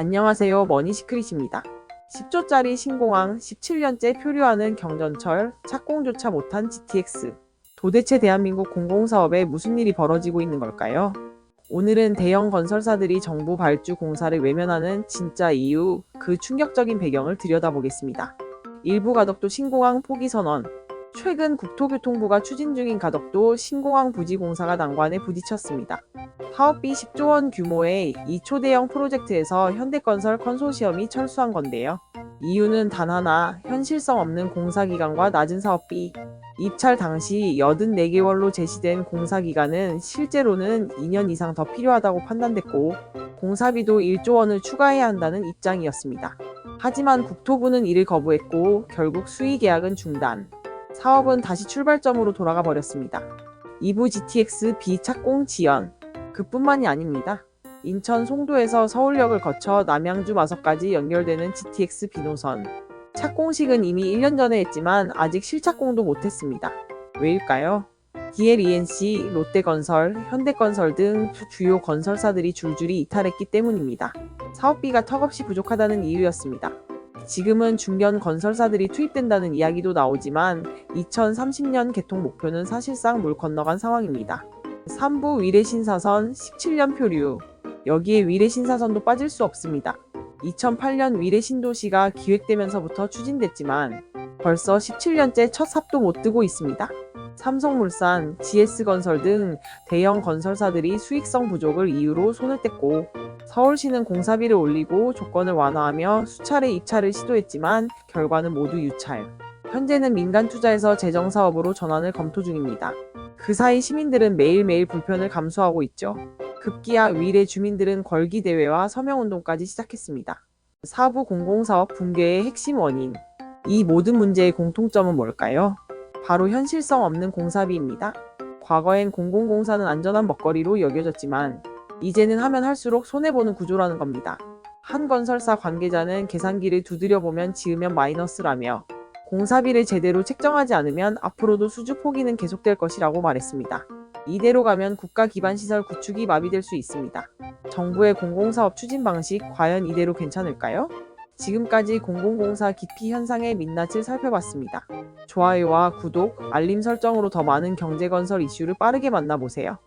안녕하세요. 머니시크릿입니다. 10조짜리 신공항 17년째 표류하는 경전철 착공조차 못한 GTX. 도대체 대한민국 공공사업에 무슨 일이 벌어지고 있는 걸까요? 오늘은 대형 건설사들이 정부 발주 공사를 외면하는 진짜 이유, 그 충격적인 배경을 들여다보겠습니다. 일부 가덕도 신공항 포기 선언. 최근 국토교통부가 추진 중인 가덕도 신공항 부지 공사가 난관에 부딪혔습니다. 사업비 10조 원 규모의 이 초대형 프로젝트에서 현대건설 컨소시엄이 철수한 건데요. 이유는 단 하나, 현실성 없는 공사기간과 낮은 사업비. 입찰 당시 84개월로 제시된 공사기간은 실제로는 2년 이상 더 필요하다고 판단됐고, 공사비도 1조 원을 추가해야 한다는 입장이었습니다. 하지만 국토부는 이를 거부했고, 결국 수의 계약은 중단. 사업은 다시 출발점으로 돌아가 버렸습니다. 2부 GTX B 착공 지연. 그뿐만이 아닙니다. 인천 송도에서 서울역을 거쳐 남양주 마석까지 연결되는 GTX 비노선. 착공식은 이미 1년 전에 했지만 아직 실착공도 못했습니다. 왜일까요? DLENC, 롯데건설, 현대건설 등 주요 건설사들이 줄줄이 이탈했기 때문입니다. 사업비가 턱없이 부족하다는 이유였습니다. 지금은 중견 건설사들이 투입된다는 이야기도 나오지만 2030년 개통 목표는 사실상 물 건너간 상황입니다. 3부 위례신사선 17년 표류. 여기에 위례신사선도 빠질 수 없습니다. 2008년 위례신도시가 기획되면서부터 추진됐지만 벌써 17년째 첫 삽도 못 뜨고 있습니다. 삼성물산, GS건설 등 대형 건설사들이 수익성 부족을 이유로 손을 뗐고 서울시는 공사비를 올리고 조건을 완화하며 수차례 입찰을 시도했지만 결과는 모두 유찰. 현재는 민간 투자에서 재정 사업으로 전환을 검토 중입니다. 그 사이 시민들은 매일매일 불편을 감수하고 있죠. 급기야 위례 주민들은 걸기 대회와 서명 운동까지 시작했습니다. 사부 공공사업 붕괴의 핵심 원인. 이 모든 문제의 공통점은 뭘까요? 바로 현실성 없는 공사비입니다. 과거엔 공공공사는 안전한 먹거리로 여겨졌지만 이제는 하면 할수록 손해보는 구조라는 겁니다. 한 건설사 관계자는 계산기를 두드려 보면 지으면 마이너스라며 공사비를 제대로 책정하지 않으면 앞으로도 수주 포기는 계속될 것이라고 말했습니다. 이대로 가면 국가 기반 시설 구축이 마비될 수 있습니다. 정부의 공공사업 추진 방식 과연 이대로 괜찮을까요? 지금까지 공공공사 기피 현상의 민낯을 살펴봤습니다. 좋아요와 구독, 알림 설정으로 더 많은 경제건설 이슈를 빠르게 만나보세요.